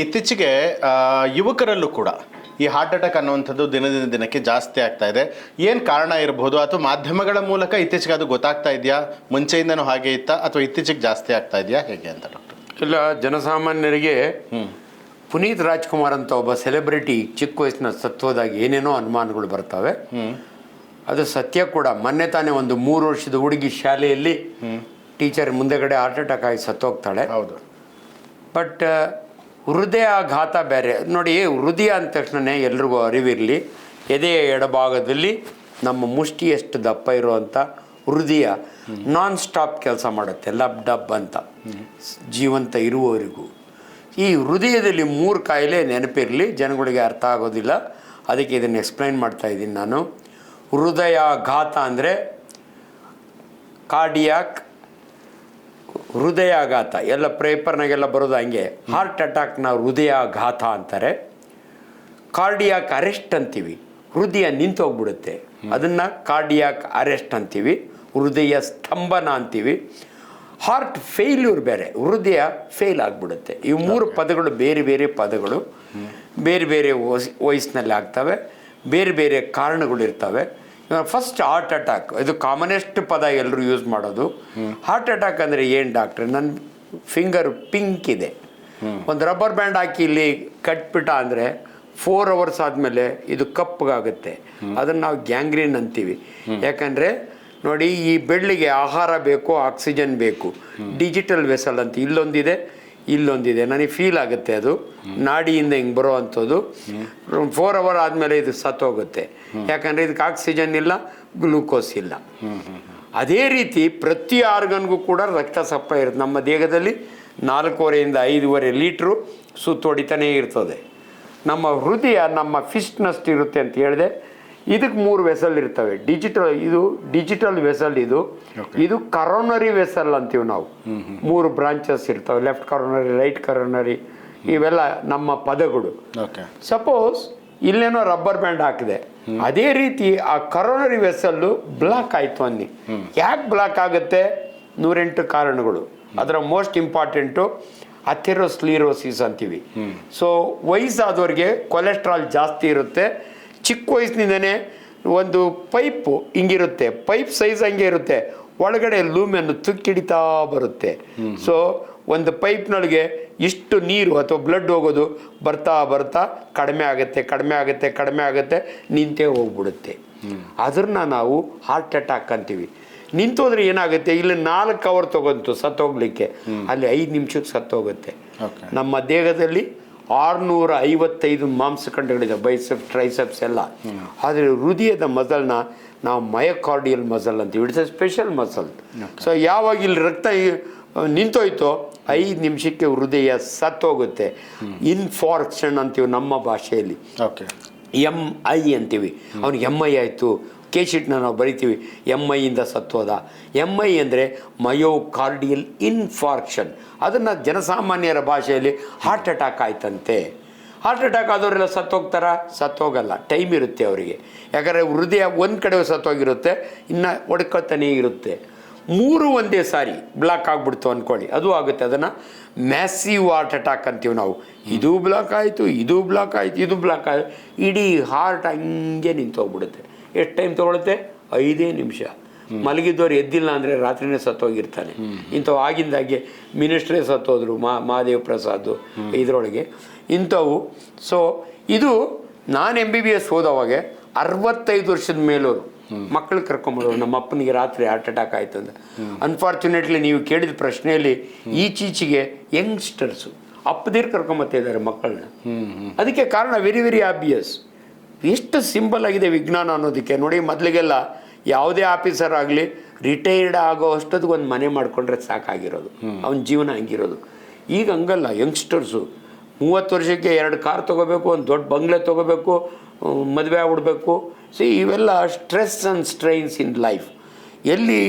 ಇತ್ತೀಚೆಗೆ ಯುವಕರಲ್ಲೂ ಕೂಡ ಈ ಹಾರ್ಟ್ ಅಟ್ಯಾಕ್ ಅನ್ನುವಂಥದ್ದು ದಿನದಿಂದ ದಿನಕ್ಕೆ ಜಾಸ್ತಿ ಆಗ್ತಾ ಇದೆ. ಏನು ಕಾರಣ ಇರಬಹುದು ಅಥವಾ ಮಾಧ್ಯಮಗಳ ಮೂಲಕ ಇತ್ತೀಚೆಗೆ ಅದು ಗೊತ್ತಾಗ್ತಾ ಇದೆಯಾ? ಮುಂಚೆಯಿಂದನೂ ಹಾಗೆ ಇತ್ತಾ? ಅಥವಾ ಇತ್ತೀಚೆಗೆ ಜಾಸ್ತಿ ಆಗ್ತಾ ಇದೆಯಾ? ಹೇಗೆ ಅಂತ ಡಾಕ್ಟರ್? ಇಲ್ಲ ಜನಸಾಮಾನ್ಯರಿಗೆ ಪುನೀತ್ ರಾಜ್ಕುಮಾರ್ ಅಂತ ಒಬ್ಬ ಸೆಲೆಬ್ರಿಟಿ ಚಿಕ್ಕ ವಯಸ್ಸಿನ ಸತ್ವದಾಗ ಏನೇನೋ ಅನುಮಾನಗಳು ಬರ್ತವೆ. ಅದು ಸತ್ಯ ಕೂಡ. ಮೊನ್ನೆ ತಾನೇ ಒಂದು ಮೂರು ವರ್ಷದ ಹುಡುಗಿ ಶಾಲೆಯಲ್ಲಿ ಟೀಚರ್ ಮುಂದೆಗಡೆ ಹಾರ್ಟ್ ಅಟ್ಯಾಕ್ ಆಗಿ ಸತ್ತೋಗ್ತಾಳೆ. ಹೌದು. ಬಟ್ ಹೃದಯಾಘಾತ ಬೇರೆ. ನೋಡಿ, ಹೃದಯ ಅಂದ ತಕ್ಷಣನೇ ಎಲ್ರಿಗೂ ಅರಿವಿರಲಿ. ಎದೆಯ ಎಡಭಾಗದಲ್ಲಿ ನಮ್ಮ ಮುಷ್ಟಿಯಷ್ಟು ದಪ್ಪ ಇರುವಂಥ ಹೃದಯ ನಾನ್ ಸ್ಟಾಪ್ ಕೆಲಸ ಮಾಡುತ್ತೆ, ಲಬ್ ಡಬ್ ಅಂತ. ಜೀವಂತ ಇರುವವರೆಗೂ. ಈ ಹೃದಯದಲ್ಲಿ ಮೂರು ಕಾಯಿಲೆ ನೆನಪಿರಲಿ, ಜನಗಳಿಗೆ ಅರ್ಥ ಆಗೋದಿಲ್ಲ. ಅದಕ್ಕೆ ಇದನ್ನು ಎಕ್ಸ್ಪ್ಲೈನ್ ಮಾಡ್ತಾ ಇದ್ದೀನಿ ನಾನು. ಹೃದಯಾಘಾತ ಅಂದರೆ ಕಾರ್ಡಿಯಾಕ್ ಹೃದಯಾಘಾತ. ಎಲ್ಲ ಪೇಪರ್ನಾಗೆಲ್ಲ ಬರೋದು ಹಂಗೆ. ಹಾರ್ಟ್ ಅಟ್ಯಾಕ್ನ ಹೃದಯಾಘಾತ ಅಂತಾರೆ. ಕಾರ್ಡಿಯಾಕ್ ಅರೆಸ್ಟ್ ಅಂತೀವಿ. ಹೃದಯ ನಿಂತೋಗ್ಬಿಡುತ್ತೆ. ಅದನ್ನು ಕಾರ್ಡಿಯಾಕ್ ಅರೆಸ್ಟ್ ಅಂತೀವಿ. ಹೃದಯ ಸ್ತಂಭನ ಅಂತೀವಿ. ಹಾರ್ಟ್ ಫೇಲ್ಯೂರ್ ಬೇರೆ. ಹೃದಯ ಫೇಲ್ ಆಗಿಬಿಡುತ್ತೆ. ಈ ಮೂರು ಪದಗಳು ಬೇರೆ ಬೇರೆ ಪದಗಳು. ಬೇರೆ ಬೇರೆ ವಯಸ್- ವಯಸ್ಸಿನಲ್ಲಿ ಆಗ್ತವೆ. ಬೇರೆ ಬೇರೆ ಕಾರಣಗಳು ಇರ್ತವೆ. ಫಸ್ಟ್ ಹಾರ್ಟ್ ಅಟ್ಯಾಕ್ ಇದು ಕಾಮನೆಸ್ಟ್ ಪದ ಎಲ್ಲರೂ ಯೂಸ್ ಮಾಡೋದು. ಹಾರ್ಟ್ ಅಟ್ಯಾಕ್ ಅಂದರೆ ಏನು ಡಾಕ್ಟ್ರೆ ನನ್ನ ಫಿಂಗರ್ ಪಿಂಕ್ ಇದೆ. ಒಂದು ರಬ್ಬರ್ ಬ್ಯಾಂಡ್ ಹಾಕಿ ಇಲ್ಲಿ ಕಟ್ಬಿಟ್ಟ ಅಂದರೆ ಫೋರ್ ಅವರ್ಸ್ ಆದಮೇಲೆ ಇದು ಕಪ್ಪಗಾಗುತ್ತೆ ಅದನ್ನು ನಾವು ಗ್ಯಾಂಗ್ರೀನ್ ಅಂತೀವಿ. ಯಾಕಂದರೆ ನೋಡಿ ಈ ಬೆಳ್ಳಿಗೆ ಆಹಾರ ಬೇಕು ಆಕ್ಸಿಜನ್ ಬೇಕು. ಡಿಜಿಟಲ್ ವೆಸಲ್ ಅಂತ ಇಲ್ಲೊಂದಿದೆ. ಇಲ್ಲೊಂದಿದೆ. ನನಗೆ ಫೀಲ್ ಆಗುತ್ತೆ ಅದು. ನಾಡಿಯಿಂದ ಹಿಂಗೆ ಬರೋ ಅಂಥದ್ದು. ಫೋರ್ ಅವರ್ ಆದಮೇಲೆ ಇದು ಸತ್ತೋಗುತ್ತೆ. ಯಾಕಂದರೆ ಇದಕ್ಕೆ ಆಕ್ಸಿಜನ್ ಇಲ್ಲ ಗ್ಲೂಕೋಸ್ ಇಲ್ಲ. ಅದೇ ರೀತಿ ಪ್ರತಿ ಆರ್ಗನ್ಗೂ ಕೂಡ ರಕ್ತ ಸಪ್ಪ ಇರುತ್ತೆ. ನಮ್ಮ ದೇಹದಲ್ಲಿ ನಾಲ್ಕೂವರೆಯಿಂದ ಐದೂವರೆ ಲೀಟ್ರು ಸುತ್ತೊಡಿತಾನೇ ಇರ್ತದೆ. ನಮ್ಮ ಹೃದಯ, ನಮ್ಮ ಫಿಸ್ಟ್ನಷ್ಟು ಇರುತ್ತೆ ಅಂತ ಹೇಳಿದೆ. ಇದಕ್ಕೆ ಮೂರು ವೆಸಲ್ ಇರ್ತವೆ. ಡಿಜಿಟಲ್ ಇದು ಡಿಜಿಟಲ್ ವೆಸಲ್ ಇದು. ಇದು ಕರೋನರಿ ವೆಸಲ್ ಅಂತೀವಿ ನಾವು. ಮೂರು ಬ್ರಾಂಚಸ್ ಇರ್ತವೆ. ಲೆಫ್ಟ್ ಕರೋನರಿ ರೈಟ್ ಕರೋನರಿ ಇವೆಲ್ಲ ನಮ್ಮ ಪದಗಳು. ಸಪೋಸ್ ಇಲ್ಲೇನೋ ರಬ್ಬರ್ ಬ್ಯಾಂಡ್ ಹಾಕಿದೆ. ಅದೇ ರೀತಿ ಆ ಕರೋನರಿ ವೆಸಲ್ಲು ಬ್ಲಾಕ್ ಆಯ್ತು ಅನ್ನಿ. ಯಾಕೆ ಬ್ಲಾಕ್ ಆಗುತ್ತೆ? ನೂರೆಂಟು ಕಾರಣಗಳು. ಅದರ ಮೋಸ್ಟ್ ಇಂಪಾರ್ಟೆಂಟು ಅಥೆರೋಸ್ಲೀರೋಸಿಸ್ ಅಂತೀವಿ. ಸೊ ವಯಸ್ಸಾದವ್ರಿಗೆ ಕೊಲೆಸ್ಟ್ರಾಲ್ ಜಾಸ್ತಿ ಇರುತ್ತೆ. ಚಿಕ್ಕ ವಯಸ್ಸಿನಿಂದನೇ ಒಂದು ಪೈಪು ಹಿಂಗಿರುತ್ತೆ ಪೈಪ್ ಸೈಜ್ ಹಂಗೆ ಇರುತ್ತೆ. ಒಳಗಡೆ ಲೂಮೆನ್ನು ತುಕ್ಕಿಡಿತಾ ಬರುತ್ತೆ. ಸೊ ಒಂದು ಪೈಪ್ನೊಳಗೆ ಇಷ್ಟು ನೀರು ಅಥವಾ ಬ್ಲಡ್ ಹೋಗೋದು ಬರ್ತಾ ಬರ್ತಾ ಕಡಿಮೆ ಆಗುತ್ತೆ ಕಡಿಮೆ ಆಗುತ್ತೆ ಕಡಿಮೆ ಆಗುತ್ತೆ ನಿಂತೇ ಹೋಗ್ಬಿಡುತ್ತೆ. ಅದನ್ನ ನಾವು ಹಾರ್ಟ್ ಅಟ್ಯಾಕ್ ಅಂತೀವಿ. ನಿಂತೋದ್ರೆ ಏನಾಗುತ್ತೆ? ಇಲ್ಲಿ ನಾಲ್ಕು ಅವರ್ ತಗೊಂತು ಸತ್ತೋಗ್ಲಿಕ್ಕೆ. ಅಲ್ಲಿ ಐದು ನಿಮಿಷಕ್ಕೆ ಸತ್ತೋಗುತ್ತೆ. ನಮ್ಮ ದೇಹದಲ್ಲಿ ಆರುನೂರ ಐವತ್ತೈದು ಮಾಂಸಖಂಡಗಳಿದೆ ಬೈಸೆಪ್ ಟ್ರೈಸೆಪ್ಸ್ ಎಲ್ಲ. ಆದರೆ ಹೃದಯದ ಮಸಲ್ನ ನಾವು ಮಯೋಕಾರ್ಡಿಯಲ್ ಮಸಲ್ ಅಂತೀವಿ it's a special muscle so ಯಾವಾಗ ಇಲ್ಲಿ ರಕ್ತ ನಿಂತೋಯ್ತೋ ಐದು ನಿಮಿಷಕ್ಕೆ ಹೃದಯ ಸತ್ತೋಗುತ್ತೆ. ಇನ್ಫಾರ್ಕ್ಷನ್ ಅಂತೀವಿ ನಮ್ಮ ಭಾಷೆಯಲ್ಲಿ. ಓಕೆ ಎಂ ಐ ಅಂತೀವಿ. ಅವ್ನಿಗೆ ಎಂ ಐ ಆಯಿತು ಕೆ ನಾವು ಬರಿತೀವಿ. ಎಂ ಐಯಿಂದ ಸತ್ವದ ಎಂ ಐ ಅಂದರೆ ಮಯೋಕಾರ್ಡಿಯಲ್ ಇನ್ಫಾರ್ಕ್ಷನ್ ಅದನ್ನು ಜನಸಾಮಾನ್ಯರ ಭಾಷೆಯಲ್ಲಿ ಹಾರ್ಟ್ ಅಟ್ಯಾಕ್ ಆಯ್ತಂತೆ. ಹಾರ್ಟ್ ಅಟ್ಯಾಕ್ ಆದವರೆಲ್ಲ ಸತ್ತೋಗ್ತಾರ ಸತ್ತೋಗಲ್ಲ ಟೈಮ್ ಇರುತ್ತೆ ಅವರಿಗೆ. ಯಾಕಂದರೆ ಹೃದಯ ಒಂದು ಕಡೆ ಸತ್ತೋಗಿರುತ್ತೆ ಇನ್ನು ಒಡ್ಕೊತಾನೇ ಇರುತ್ತೆ. ಮೂರು ಒಂದೇ ಸಾರಿ ಬ್ಲಾಕ್ ಆಗಿಬಿಡ್ತು ಅಂದ್ಕೊಳ್ಳಿ ಅದು ಆಗುತ್ತೆ. ಅದನ್ನು ಮ್ಯಾಸಿವ್ ಹಾರ್ಟ್ ಅಟ್ಯಾಕ್ ಅಂತೀವಿ ನಾವು. ಇದು ಬ್ಲಾಕ್ ಆಯಿತು, ಇದು ಬ್ಲಾಕ್ ಆಯಿತು, ಇದು ಬ್ಲಾಕ್ ಆಯಿತು. ಇಡೀ ಹಾರ್ಟ್ ಹಂಗೆ ನಿಂತೋಗ್ಬಿಡುತ್ತೆ. ಎಷ್ಟು ಟೈಮ್ ತೊಗೊಳುತ್ತೆ? ಐದೇ ನಿಮಿಷ. ಮಲಗಿದ್ದವ್ರು ಎದ್ದಿಲ್ಲ ಅಂದರೆ ರಾತ್ರಿನೇ ಸತ್ತೋಗಿರ್ತಾನೆ. ಇಂಥವು ಆಗಿಂದಾಗೆ ಮಿನಿಸ್ಟ್ರೇ ಸತ್ತೋದ್ರು ಮಾ ಮಹಾದೇವ್ ಪ್ರಸಾದ್ ಇದರೊಳಗೆ. ಇಂಥವು ಸೊ ಇದು ನಾನು ಎಂ ಬಿ ಬಿ ಎಸ್ ಓದೋವಾಗೆ ಅರವತ್ತೈದು ವರ್ಷದ ಮೇಲೋರು ಮಕ್ಕಳು ಕರ್ಕೊಂಬರೋರು ನಮ್ಮ ಅಪ್ಪನಿಗೆ ರಾತ್ರಿ ಹಾರ್ಟ್ ಅಟ್ಯಾಕ್ ಆಯ್ತು ಅಂತ ಅನ್ಫಾರ್ಚುನೇಟ್ಲಿ ನೀವು ಕೇಳಿದ ಪ್ರಶ್ನೆಯಲ್ಲಿ ಈಚೀಚೆಗೆ ಯಂಗ್ಸ್ಟರ್ಸು ಅಪ್ಪದಿರು ಕರ್ಕೊಂಬತ್ತಿದ್ದಾರೆ ಮಕ್ಕಳನ್ನ. ಅದಕ್ಕೆ ಕಾರಣ ವೆರಿ ವೆರಿ ಆಬ್ವಿಯಸ್ ಎಷ್ಟು ಸಿಂಪಲ್ ಆಗಿದೆ ವಿಜ್ಞಾನ ಅನ್ನೋದಕ್ಕೆ. ನೋಡಿ ಮೊದಲಿಗೆಲ್ಲ ಯಾವುದೇ ಆಫೀಸರ್ ಆಗಲಿ ರಿಟೈರ್ಡ್ ಆಗೋ ಅಷ್ಟೊತ್ತಿಗೆ ಒಂದು ಮನೆ ಮಾಡಿಕೊಂಡ್ರೆ ಸಾಕಾಗಿರೋದು. ಅವನ ಜೀವನ ಹಂಗಿರೋದು. ಈಗ ಹಂಗಲ್ಲ ಯಂಗ್ಸ್ಟರ್ಸು. ಮೂವತ್ತು ವರ್ಷಕ್ಕೆ ಎರಡು ಕಾರ್ ತೊಗೋಬೇಕು ಒಂದು ದೊಡ್ಡ ಬಂಗ್ಲೆ ತೊಗೋಬೇಕು ಮದುವೆ ಆಗ್ಬಿಡ್ಬೇಕು. ಸಿ ಇವೆಲ್ಲ stress and strains in life ಎಲ್ಲಿ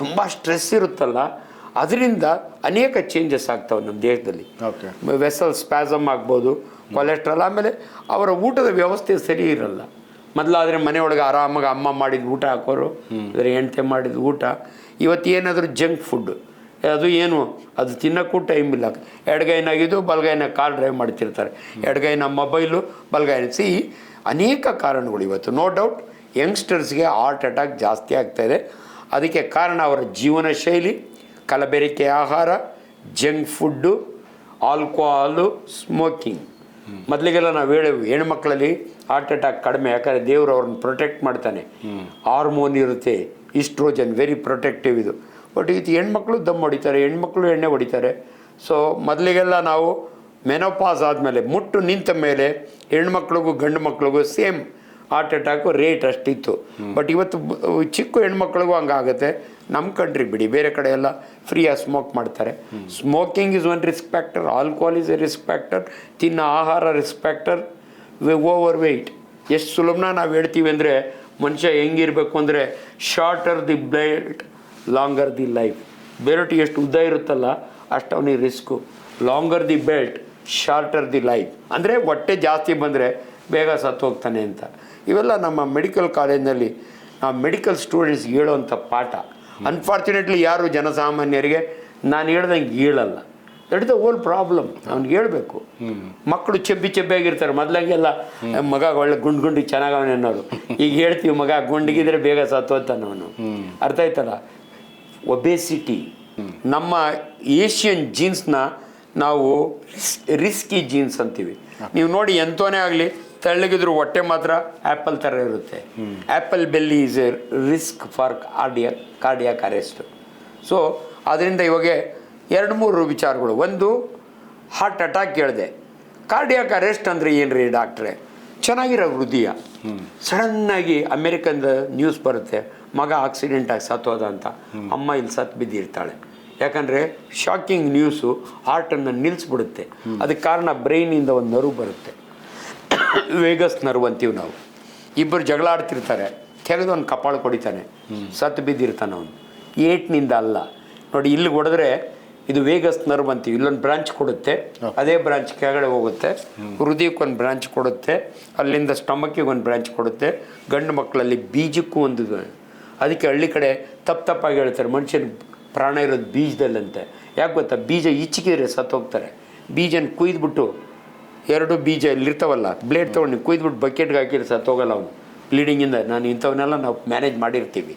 ತುಂಬ ಸ್ಟ್ರೆಸ್ ಇರುತ್ತಲ್ಲ ಅದರಿಂದ ಅನೇಕ ಚೇಂಜಸ್ ಆಗ್ತಾವೆ ನಮ್ಮ ದೇಹದಲ್ಲಿ ವೆಸಲ್ ಸ್ಪ್ಯಾಸಮ್ ಆಗ್ಬೋದು ಕೊಲೆಸ್ಟ್ರಾಲ್ ಆಮೇಲೆ ಅವರ ಊಟದ ವ್ಯವಸ್ಥೆ ಸರಿ ಇರಲ್ಲ. ಮೊದಲಾದರೆ ಮನೆಯೊಳಗೆ ಆರಾಮಾಗಿ ಅಮ್ಮ ಮಾಡಿದ ಊಟ ಹಾಕೋರು ಅಂದರೆ ಹೆಂಡತಿ ಮಾಡಿದ ಊಟ. ಇವತ್ತು ಏನಾದರೂ ಜಂಕ್ ಫುಡ್, ಅದು ಏನು, ಅದು ತಿನ್ನೋಕ್ಕೂ ಟೈಮ್ ಇಲ್ಲ. ಎಡಗೈನಾಗಿದ್ದು ಬಲಗೈನ ಕಾರ್ ಡ್ರೈವ್ ಮಾಡ್ತಿರ್ತಾರೆ. ಎಡಗೈನ ಮೊಬೈಲು, ಬಲಗೈನ. ಸಿ, ಅನೇಕ ಕಾರಣಗಳು ಇವತ್ತು. ನೋ ಡೌಟ್ ಯಂಗ್ಸ್ಟರ್ಸ್ಗೆ ಹಾರ್ಟ್ ಅಟ್ಯಾಕ್ ಜಾಸ್ತಿ ಆಗ್ತಾಯಿದೆ ಅದಕ್ಕೆ ಕಾರಣ ಅವರ ಜೀವನ ಶೈಲಿ, ಕಲಬೆರಿಕೆ ಆಹಾರ ಜಂಕ್ ಫುಡ್ಡು ಆಲ್ಕೋಹಾಲು ಸ್ಮೋಕಿಂಗ್ ಮೊದಲಿಗೆಲ್ಲ ನಾವು ಹೇಳೇವು, ಹೆಣ್ಮಕ್ಳಲ್ಲಿ ಹಾರ್ಟ್ ಅಟ್ಯಾಕ್ ಕಡಿಮೆ, ಯಾಕಂದರೆ ದೇವರು ಅವ್ರನ್ನ ಪ್ರೊಟೆಕ್ಟ್ ಮಾಡ್ತಾನೆ. ಹಾರ್ಮೋನ್ ಇರುತ್ತೆ ಇಸ್ಟ್ರೋಜನ್ ವೆರಿ ಪ್ರೊಟೆಕ್ಟಿವ್ ಇದು. ಬಟ್ ಇದು ಹೆಣ್ಮಕ್ಳು ದಮ್ ಹೊಡಿತಾರೆ, ಹೆಣ್ಮಕ್ಳು ಎಣ್ಣೆ ಹೊಡಿತಾರೆ. ಸೊ ಮೊದಲಿಗೆಲ್ಲ ನಾವು ಮೆನೋಪಾಸ್ ಆದಮೇಲೆ, ಮುಟ್ಟು ನಿಂತ ಮೇಲೆ ಹೆಣ್ಮಕ್ಳಿಗೂ ಗಂಡು ಮಕ್ಳಿಗೂ ಸೇಮ್ ಹಾರ್ಟ್ ಅಟ್ಯಾಕು ರೇಟ್ ಅಷ್ಟಿತ್ತು. ಬಟ್ ಇವತ್ತು ಚಿಕ್ಕ ಹೆಣ್ಮಕ್ಳಿಗೂ ಹಂಗಾಗುತ್ತೆ. ನಮ್ಮ ಕಂಟ್ರಿ ಬಿಡಿ, ಬೇರೆ ಕಡೆ ಎಲ್ಲ ಫ್ರೀಯಾಗಿ ಸ್ಮೋಕ್ ಮಾಡ್ತಾರೆ. Smoking is one risk factor alcohol is a risk factor ತಿನ್ನೋ ಆಹಾರ ರಿಸ್ಕ್ ಫ್ಯಾಕ್ಟರ್ ಓವರ್ ವೆಯ್ಟ್ ಎಷ್ಟು ಸುಲಭನ ನಾವು ಹೇಳ್ತೀವಿ ಅಂದರೆ, ಮನುಷ್ಯ ಹೆಂಗಿರಬೇಕು ಅಂದರೆ shorter the belt longer the life ಬೆರಟು ಎಷ್ಟು ಉದ್ದ ಇರುತ್ತಲ್ಲ ಅಷ್ಟು ಅವನಿಗೆ risk longer the belt shorter the life ಅಂದರೆ ಹೊಟ್ಟೆ ಜಾಸ್ತಿ ಬಂದರೆ ಬೇಗ ಸತ್ತು ಹೋಗ್ತಾನೆ ಅಂತ. ಇವೆಲ್ಲ ನಮ್ಮ ಮೆಡಿಕಲ್ ಕಾಲೇಜ್ನಲ್ಲಿ ನಾವು ಮೆಡಿಕಲ್ ಸ್ಟೂಡೆಂಟ್ಸ್ಗೆ ಹೇಳುವಂಥ ಪಾಠ. ಅನ್ಫಾರ್ಚುನೇಟ್ಲಿ ಯಾರು ಜನಸಾಮಾನ್ಯರಿಗೆ ನಾನು ಹೇಳ್ದಂಗೆ ಹೇಳಲ್ಲ. ದಟ್ ದ ಓಲ್ ಪ್ರಾಬ್ಲಮ್ ಅವ್ನಿಗೆ ಹೇಳಬೇಕು. ಮಕ್ಕಳು ಚೆಬ್ಬಿ ಚೆಬ್ಬಿಯಾಗಿರ್ತಾರೆ. ಮೊದ್ಲಂಗೆಲ್ಲ, ಮಗ ಒಳ್ಳೆ ಗುಂಡು ಗುಂಡಿ ಚೆನ್ನಾಗವನೆ ಅನ್ನೋರು. ಈಗ ಹೇಳ್ತೀವಿ, ಮಗ ಗುಂಡಿಗಿದ್ರೆ ಬೇಗ ಸತ್ತು ಸತ್ತೋತಾನ ಅವನು ಅರ್ಥ ಆಯ್ತಲ್ಲ? ಒಬೇಸಿಟಿ ನಮ್ಮ ಏಷ್ಯನ್ ಜೀನ್ಸ್ನ ನಾವು ರಿಸ್ಕಿ ಜೀನ್ಸ್ ಅಂತೀವಿ. ನೀವು ನೋಡಿ ಎಂತೋನೇ ಆಗಲಿ ತೆಳ್ಳಗಿದ್ರು ಹೊಟ್ಟೆ ಮಾತ್ರ ಆ್ಯಪಲ್ ಥರ ಇರುತ್ತೆ. Apple belly is a risk for cardia cardiac arrest so ಅದರಿಂದ ಇವಾಗ ಎರಡು ಮೂರು ವಿಚಾರಗಳು. ಒಂದು ಹಾರ್ಟ್ ಅಟ್ಯಾಕ್ ಕೇಳಿದೆ ಕಾರ್ಡಿಯಾಕ್ ಅರೆಸ್ಟ್ ಅಂದರೆ ಏನು ರೀ ಡಾಕ್ಟ್ರೆ? ಚೆನ್ನಾಗಿರೋ ಹೃದಯ. ಸಡನ್ನಾಗಿ ಅಮೇರಿಕನ್ದ ನ್ಯೂಸ್ ಬರುತ್ತೆ. ಮಗ ಆಕ್ಸಿಡೆಂಟ್ ಆಗಿ ಸತ್ತೋದ ಅಂತ. ಅಮ್ಮ ಇಲ್ಲಿ ಸತ್ತು ಬಿದ್ದಿರ್ತಾಳೆ. ಯಾಕಂದರೆ ಶಾಕಿಂಗ್ ನ್ಯೂಸು ಹಾರ್ಟನ್ನು ನಿಲ್ಲಿಸ್ಬಿಡುತ್ತೆ ಅದಕ್ಕೆ ಕಾರಣ ಬ್ರೈನಿಂದ ಒಂದು ನರು ಬರುತ್ತೆ. ವೇಗಸ್ ನರ್ವ್ ಅಂತೀವಿ ನಾವು. ಇಬ್ಬರು ಜಗಳ ಆಡ್ತಿರ್ತಾರೆ ತೆಗೆದು ಒಂದು ಕಪಾಳ ಕೊಡಿತಾನೆ. ಸತ್ತು ಬಿದ್ದಿರ್ತಾನೆ ಅವನು. ಏಟ್ನಿಂದ ಅಲ್ಲ. ನೋಡಿ, ಇಲ್ಲಿ ಹೊಡೆದ್ರೆ ಇದು ವೇಗಸ್ ನರ್ವ್ ಅಂತೀವಿ ಇಲ್ಲೊಂದು ಬ್ರಾಂಚ್ ಕೊಡುತ್ತೆ. ಅದೇ ಬ್ರಾಂಚ್ ಕೆಳಗಡೆ ಹೋಗುತ್ತೆ. ಹೃದಯಕ್ಕೆ ಒಂದು ಬ್ರಾಂಚ್ ಕೊಡುತ್ತೆ. ಅಲ್ಲಿಂದ ಸ್ಟಮಕ್ಕಿಗೆ ಒಂದು ಬ್ರಾಂಚ್ ಕೊಡುತ್ತೆ. ಗಂಡು ಮಕ್ಕಳಲ್ಲಿ ಬೀಜಕ್ಕೂ ಒಂದು. ಅದಕ್ಕೆ ಹಳ್ಳಿ ಕಡೆ ತಪ್ಪು ತಪ್ಪಾಗಿ ಹೇಳ್ತಾರೆ. ಮನುಷ್ಯನ ಪ್ರಾಣ ಇರೋದು ಬೀಜದಲ್ಲಂತೆ. ಯಾಕೆ ಗೊತ್ತಾ? ಬೀಜ ಈಚಿಕಿದ್ರೆ ಸತ್ತೋಗ್ತಾರೆ. ಬೀಜನ ಕುಯ್ದುಬಿಟ್ಟು ಎರಡು ಬೀಜ ಇಲ್ಲಿರ್ತಾವಲ್ಲ ಬ್ಲೇಡ್ ತೊಗೊಂಡು ಕುಯ್ದುಬಿಟ್ಟು ಬಕೆಟ್ಗೆ ಹಾಕಿದ್ರೆ ಸತ್ತೋಗಲ್ಲ ಅವನು. ಬ್ಲೀಡಿಂಗಿಂದ ನಾನು ಇಂಥವನ್ನೆಲ್ಲ ನಾವು ಮ್ಯಾನೇಜ್ ಮಾಡಿರ್ತೀವಿ.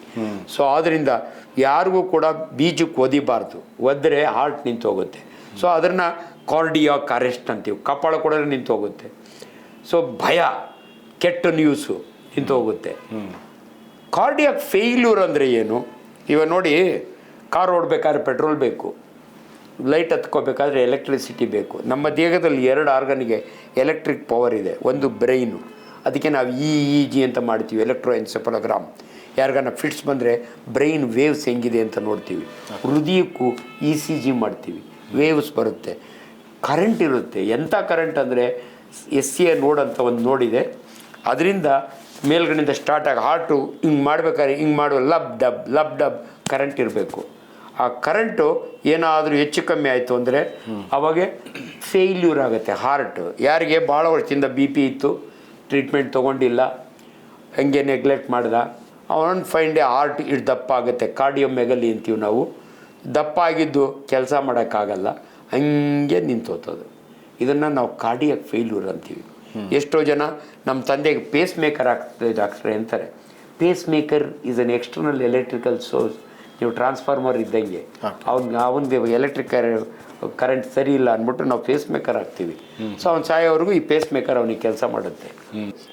ಸೊ ಆದ್ದರಿಂದ ಯಾರಿಗೂ ಕೂಡ ಬೀಜಕ್ಕೆ ಒದಿಬಾರ್ದು. ಒದ್ರೆ ಹಾರ್ಟ್ ನಿಂತು ಹೋಗುತ್ತೆ. ಸೊ ಅದನ್ನು ಕಾರ್ಡಿಯಾಕ್ ಅರೆಸ್ಟ್ ಅಂತೀವಿ. ಕಪಾಳ ಕೂಡ ನಿಂತು ಹೋಗುತ್ತೆ. ಸೊ ಭಯ ಕೆಟ್ಟ ನ್ಯೂಸು ನಿಂತು ಹೋಗುತ್ತೆ. ಕಾರ್ಡಿಯಾಕ್ ಫೇಲ್ಯೂರ್ ಅಂದರೆ ಏನು? ಇವಾಗ ನೋಡಿ ಕಾರ್ ಓಡಬೇಕಾದ್ರೆ ಪೆಟ್ರೋಲ್ ಬೇಕು. ಲೈಟ್ ಹತ್ಕೋಬೇಕಾದ್ರೆ ಎಲೆಕ್ಟ್ರಿಸಿಟಿ ಬೇಕು. ನಮ್ಮ ದೇಹದಲ್ಲಿ ಎರಡು ಆರ್ಗನ್ಗೆ ಎಲೆಕ್ಟ್ರಿಕ್ ಪವರ್ ಇದೆ. ಒಂದು ಬ್ರೈನು ಅದಕ್ಕೆ ನಾವು ಇ ಇ ಜಿ ಅಂತ ಮಾಡ್ತೀವಿ ಎಲೆಕ್ಟ್ರೋ ಎನ್ಸೆಫಲೋಗ್ರಾಮ್ ಯಾರಿಗಾನ ಫಿಟ್ಸ್ ಬಂದರೆ ಬ್ರೈನ್ ವೇವ್ಸ್ ಹೆಂಗಿದೆ ಅಂತ ನೋಡ್ತೀವಿ. ಹೃದಯಕ್ಕೂ ಇ ಸಿ ಜಿ ಮಾಡ್ತೀವಿ. ವೇವ್ಸ್ ಬರುತ್ತೆ. ಕರೆಂಟ್ ಇರುತ್ತೆ. ಎಂಥ ಕರೆಂಟ್ ಅಂದರೆ ಎಸ್ ಸಿ ಎ ನೋಡ್ ಅಂತ ಒಂದು ನೋಡಿದೆ ಅದರಿಂದ ಮೇಲ್ಗಡೆಯಿಂದ ಸ್ಟಾರ್ಟ್ ಆಗಿ ಹಾರ್ಟು ಹಿಂಗೆ ಮಾಡ್ಬೇಕಾದ್ರೆ ಹಿಂಗೆ ಮಾಡುವ lub dub lub dub current ಇರಬೇಕು. ಆ ಕರೆಂಟು ಏನಾದರೂ ಹೆಚ್ಚು ಕಮ್ಮಿ ಆಯಿತು ಅಂದರೆ ಅವಾಗ ಫೇಲ್ಯೂರ್ ಆಗುತ್ತೆ ಹಾರ್ಟ್ ಯಾರಿಗೆ ಭಾಳ ವರ್ಷದಿಂದ ಬಿ ಪಿ ಇತ್ತು ಟ್ರೀಟ್ಮೆಂಟ್ ತೊಗೊಂಡಿಲ್ಲ, ಹಂಗೆ ನೆಗ್ಲೆಕ್ಟ್ ಮಾಡ್ದ, ಅವನ್ ಫೈನ್ ಹಾರ್ಟ್ ಇಟ್ಟು ದಪ್ಪ ಆಗುತ್ತೆ ಕಾರ್ಡಿಯೋಮೆಗಲಿ ಅಂತೀವಿ ನಾವು. ದಪ್ಪ ಆಗಿದ್ದು ಕೆಲಸ ಮಾಡೋಕ್ಕಾಗಲ್ಲ ಹಂಗೆ ನಿಂತೋತದು. ಇದನ್ನು ನಾವು ಕಾರ್ಡಿಯಕ್ ಫೇಲ್ಯೂರ್ ಅಂತೀವಿ. ಎಷ್ಟೋ ಜನ ನಮ್ಮ ತಂದೆಗೆ ಪೇಸ್ ಮೇಕರ್ ಆಗ್ತದೆ ಡಾಕ್ಟ್ರೆ ಅಂತಾರೆ. Pacemaker is an external electrical source ನೀವು ಟ್ರಾನ್ಸ್ಫಾರ್ಮರ್ ಇದ್ದಂಗೆ. ಅವ್ನ ಅವನಿಗೆ ಎಲೆಕ್ಟ್ರಿಕ್ ಕರೆಂಟ್ ಸರಿ ಇಲ್ಲ ಅಂದ್ಬಿಟ್ಟು ನಾವು ಪೇಸ್ ಮೇಕರ್ ಹಾಕ್ತೀವಿ ಸೊ ಅವ್ನು ಸಾಯೋವರೆಗೂ ಈ ಪೇಸ್ ಮೇಕರ್ ಅವನಿಗೆ ಕೆಲಸ ಮಾಡುತ್ತೆ.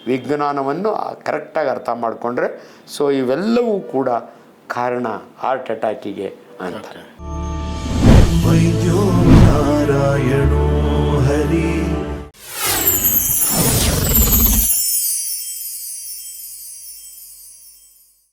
ವಿಜ್ಞಾನವನ್ನು ಕರೆಕ್ಟಾಗಿ ಅರ್ಥ ಮಾಡಿಕೊಂಡ್ರೆ ಸೊ ಇವೆಲ್ಲವೂ ಕೂಡ ಕಾರಣ ಹಾರ್ಟ್ ಅಟ್ಯಾಕಿಗೆ ಅಂತ. ವೈದ್ಯೋ ನಾರಾಯಣೋ ಹರಿ.